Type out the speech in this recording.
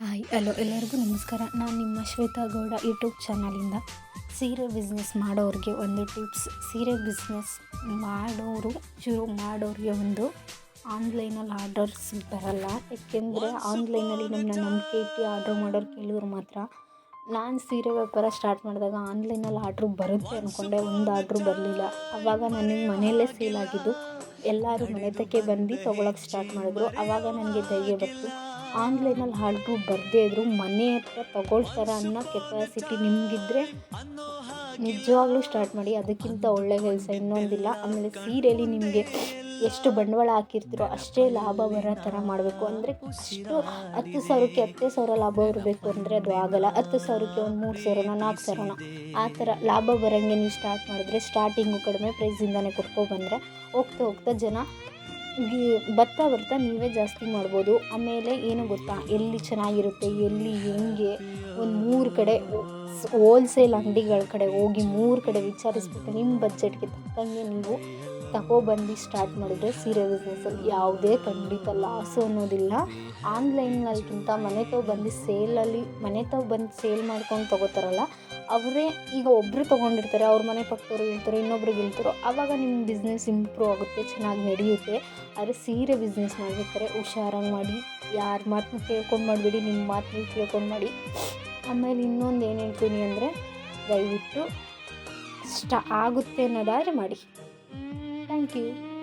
Hi, hello, ಎಲ್ಲರಿಗೂ ನಮಸ್ಕಾರ. ನಾನು ನಿಮ್ಮ ಶ್ವೇತಾ ಗೌಡ ಯೂಟ್ಯೂಬ್ ಚಾನಲಿಂದ ಸೀರೆ ಬಿಸ್ನೆಸ್ ಮಾಡೋರಿಗೆ ಒಂದು ಟಿಪ್ಸ್ ಸೀರೆ ಬಿಸ್ನೆಸ್ ಮಾಡೋರು, ಶುರು ಮಾಡೋರಿಗೆ ಒಂದು ಆನ್ಲೈನಲ್ಲಿ ಆರ್ಡರ್ಸ್ ಬರಲ್ಲ. ಏಕೆಂದರೆ ಆನ್ಲೈನಲ್ಲಿ ನಮ್ಮನ್ನ ನಂಬಿಕೆ ಇಟ್ಟು ಆರ್ಡರ್ ಮಾಡೋರು ಕೇಳಿದ್ರು ಮಾತ್ರ. ನಾನು ಸೀರೆ ವ್ಯಾಪಾರ ಸ್ಟಾರ್ಟ್ ಮಾಡಿದಾಗ ಆನ್ಲೈನಲ್ಲಿ ಆರ್ಡ್ರು ಬರುತ್ತೆ ಅಂದ್ಕೊಂಡೆ ಒಂದು ಆರ್ಡ್ರು ಬರಲಿಲ್ಲ. ಆವಾಗ ನನಗೆ ಮನೆಯಲ್ಲೇ ಸೇಲ್ ಆಗಿದ್ದು ಎಲ್ಲರೂ ಮನೆತಕ್ಕೆ ಬಂದು ತೊಗೊಳಕ್ಕೆ ಸ್ಟಾರ್ಟ್ ಮಾಡಿದ್ರು. ಆವಾಗ ನನಗೆ ಧೈರ್ಯ ಬಂತು. ಆನ್ಲೈನಲ್ಲಿ ಹಾಡು ಬರದೇ ಇದ್ರು. ಮನೆ ಹತ್ರ ತಗೊಳ್ತಾರ ಅನ್ನೋ ಕೆಪಾಸಿಟಿ ನಿಮಗಿದ್ರೆ ನಿಜವಾಗ್ಲೂ ಸ್ಟಾರ್ಟ್ ಮಾಡಿ. ಅದಕ್ಕಿಂತ ಒಳ್ಳೆ ಕೆಲಸ ಇನ್ನೊಂದಿಲ್ಲ. ಆಮೇಲೆ ಸೀರೆಯಲ್ಲಿ ನಿಮಗೆ ಎಷ್ಟು ಬಂಡವಾಳ ಹಾಕಿರ್ತೀರೋ ಅಷ್ಟೇ ಲಾಭ ಬರೋ ಥರ ಮಾಡಬೇಕು. ಅಂದರೆ ಅಷ್ಟು ಹತ್ತು ಸಾವಿರಕ್ಕೆ ಹತ್ತೇ ಸಾವಿರ ಲಾಭ ಬರಬೇಕು ಅಂದರೆ ಅದು ಆಗೋಲ್ಲ. ಹತ್ತು ಸಾವಿರಕ್ಕೆ ಒಂದು ಮೂರು ಸಾವಿರನ, ನಾಲ್ಕು ಸಾವಿರನ, ಆ ಥರ ಲಾಭ ಬರೋಂಗೆ ನೀವು ಸ್ಟಾರ್ಟ್ ಮಾಡಿದ್ರೆ ಸ್ಟಾರ್ಟಿಂಗು ಕಡಿಮೆ ಪ್ರೈಸಿಂದನೇ ಕೊಟ್ಕೊಬಂದರೆ ಹೋಗ್ತಾ ಹೋಗ್ತಾ ಜನ ಬರ್ತಾ ಬರ್ತಾ ನೀವೇ ಜಾಸ್ತಿ ಮಾಡ್ಬೋದು. ಆಮೇಲೆ ಏನು ಗೊತ್ತಾ? ಎಲ್ಲಿ ಚೆನ್ನಾಗಿರುತ್ತೆ, ಎಲ್ಲಿ ಹೆಂಗೆ? ಒಂದು ಮೂರು ಕಡೆ ಹೋಲ್ಸೇಲ್ ಅಂಗಡಿಗಳ ಕಡೆ ಹೋಗಿ ಮೂರು ಕಡೆ ವಿಚಾರಿಸ್ಬಿಟ್ಟು ನಿಮ್ಮ ಬಜೆಟ್ಗೆ ತಕ್ಕಂಗೆ ನೀವು ತಗೊಬಂದು ಸ್ಟಾರ್ಟ್ ಮಾಡಿದ್ರೆ ಸೀರೆ ಬಿಸ್ನೆಸ್ಸಲ್ಲಿ ಯಾವುದೇ ಖಂಡಿತ ಲಾಸು ಅನ್ನೋದಿಲ್ಲ. ಆನ್ಲೈನ್ನಲ್ಲಿಗಿಂತ ಮನೆ ತಾವು ಬಂದು ಸೇಲಲ್ಲಿ ಮನೆ ತಾವು ಬಂದು ಸೇಲ್ ಮಾಡ್ಕೊಂಡು ತೊಗೋತಾರಲ್ಲ, ಅವರೇ ಈಗ ಒಬ್ಬರು ತೊಗೊಂಡಿರ್ತಾರೆ, ಅವ್ರ ಮನೆ ಪಕ್ಕದವ್ರು ಹೇಳ್ತಾರೆ ಇನ್ನೊಬ್ರಿಗೆ ಹೇಳ್ತಾರೋ ಆವಾಗ ನಿಮ್ಮ ಬಿಸ್ನೆಸ್ ಇಂಪ್ರೂವ್ ಆಗುತ್ತೆ, ಚೆನ್ನಾಗಿ ನಡೆಯುತ್ತೆ. ಆದರೆ ಸೀರೆ ಬಿಸ್ನೆಸ್ ಮಾಡ್ಬೇಕಾದ್ರೆ ಹುಷಾರಾಗಿ ಮಾಡಿ, ಯಾರ ಮಾತನ್ನು ಕೇಳ್ಕೊಂಡು ಮಾಡಬೇಡಿ ನಿಮ್ಮ ಮಾತನ್ನ ಕೇಳ್ಕೊಂಡು ಮಾಡಿ. ಆಮೇಲೆ ಇನ್ನೊಂದು ಏನು ಹೇಳ್ತೀನಿ ಅಂದರೆ ದಯವಿಟ್ಟು ಸ್ಟ ಆಗುತ್ತೆ ಅನ್ನೋದಾದರೆ ಮಾಡಿ. Thank you.